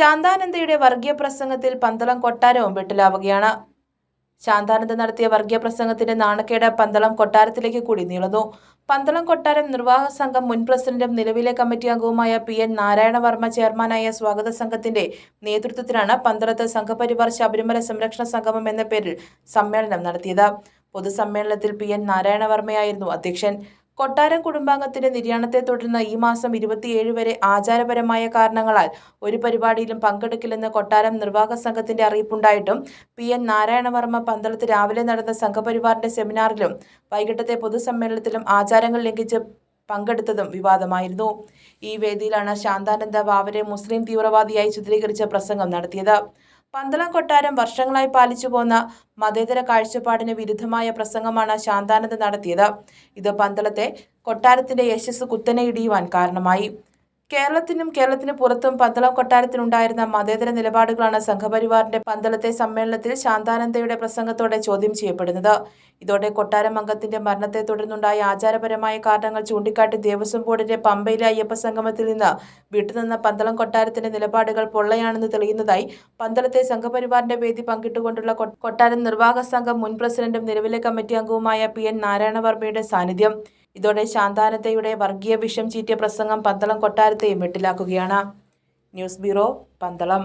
ശാന്താനന്ദയുടെ വർഗീയ പ്രസംഗത്തിൽ പന്തളം കൊട്ടാരവും വെട്ടിലാവുകയാണ്. ശാന്താനന്ദ നടത്തിയ വർഗീയ പ്രസംഗത്തിന്റെ നാണക്കേട് പന്തളം കൊട്ടാരത്തിലേക്ക് കൂടി നീളുന്നു. പന്തളം കൊട്ടാരം നിർവാഹക സംഘം മുൻ പ്രസിഡന്റും നിലവിലെ കമ്മിറ്റി അംഗവുമായ പി എൻ നാരായണവർമ്മ ചെയർമാനായ സ്വാഗത സംഘത്തിന്റെ നേതൃത്വത്തിലാണ് പന്തളത്ത് സംഘപരിവാർ ശബരിമല സംരക്ഷണ സംഗമം എന്ന പേരിൽ സമ്മേളനം നടത്തിയത്. പൊതുസമ്മേളനത്തിൽ പി എൻ നാരായണവർമ്മയായിരുന്നു അധ്യക്ഷൻ. കൊട്ടാരം കുടുംബാംഗത്തിന്റെ നിര്യാണത്തെ തുടർന്ന് ഈ മാസം ഇരുപത്തിയേഴ് വരെ ആചാരപരമായ കാരണങ്ങളാൽ ഒരു പരിപാടിയിലും പങ്കെടുക്കില്ലെന്ന് കൊട്ടാരം നിർവാഹക സംഘത്തിന്റെ അറിയിപ്പുണ്ടായിട്ടും പി എൻ നാരായണവർമ്മ പന്തളത്ത് രാവിലെ നടന്ന സംഘപരിവാറിന്റെ സെമിനാറിലും വൈകിട്ടത്തെ പൊതുസമ്മേളനത്തിലും ആചാരങ്ങൾ ലംഘിച്ച് പങ്കെടുത്തതും വിവാദമായിരുന്നു. ഈ വേദിയിലാണ് ശാന്താനന്ദ വാവരെ മുസ്ലിം തീവ്രവാദിയായി ചിത്രീകരിച്ച പ്രസംഗം നടത്തിയത്. പന്തളം കൊട്ടാരം വർഷങ്ങളായി പാലിച്ചു പോന്ന മതേതര കാഴ്ചപ്പാടിന് വിരുദ്ധമായ പ്രസംഗമാണ് ശാന്താനന്ദ് നടത്തിയത്. ഇത് പന്തളത്തെ കൊട്ടാരത്തിന്റെ യശസ് കുത്തനെ ഇടിയുവാൻ കാരണമായി. കേരളത്തിനും കേരളത്തിന് പുറത്തും പന്തളം കൊട്ടാരത്തിനുണ്ടായിരുന്ന മതേതര നിലപാടുകളാണ് സംഘപരിവാറിന്റെ പന്തളത്തെ സമ്മേളനത്തിൽ ശാന്താനന്ദയുടെ പ്രസംഗത്തോടെ ചോദ്യം ചെയ്യപ്പെടുന്നത്. ഇതോടെ കൊട്ടാരം അംഗത്തിന്റെ മരണത്തെ തുടർന്നുണ്ടായ ആചാരപരമായ കാരണങ്ങൾ ചൂണ്ടിക്കാട്ടി ദേവസ്വം ബോർഡിന്റെ പമ്പയിലെ അയ്യപ്പ സംഗമത്തിൽ നിന്ന് വിട്ടുനിന്ന പന്തളം കൊട്ടാരത്തിന്റെ നിലപാടുകൾ പൊള്ളയാണെന്ന് തെളിയുന്നതായി പന്തളത്തെ സംഘപരിവാറിന്റെ വേദി പങ്കിട്ടുകൊണ്ടുള്ള കൊട്ടാരം നിർവാഹക സംഘം മുൻ പ്രസിഡന്റും നിലവിലെ കമ്മിറ്റി അംഗവുമായ പി എൻ നാരായണവർമ്മയുടെ സാന്നിധ്യം. ഇതോടെ ശാന്താനന്ദയുടെ വർഗീയ വിഷം ചീറ്റിയ പ്രസംഗം പന്തളം കൊട്ടാരത്തെയും വെട്ടിലാക്കുകയാണ്. News bureau Pandalam.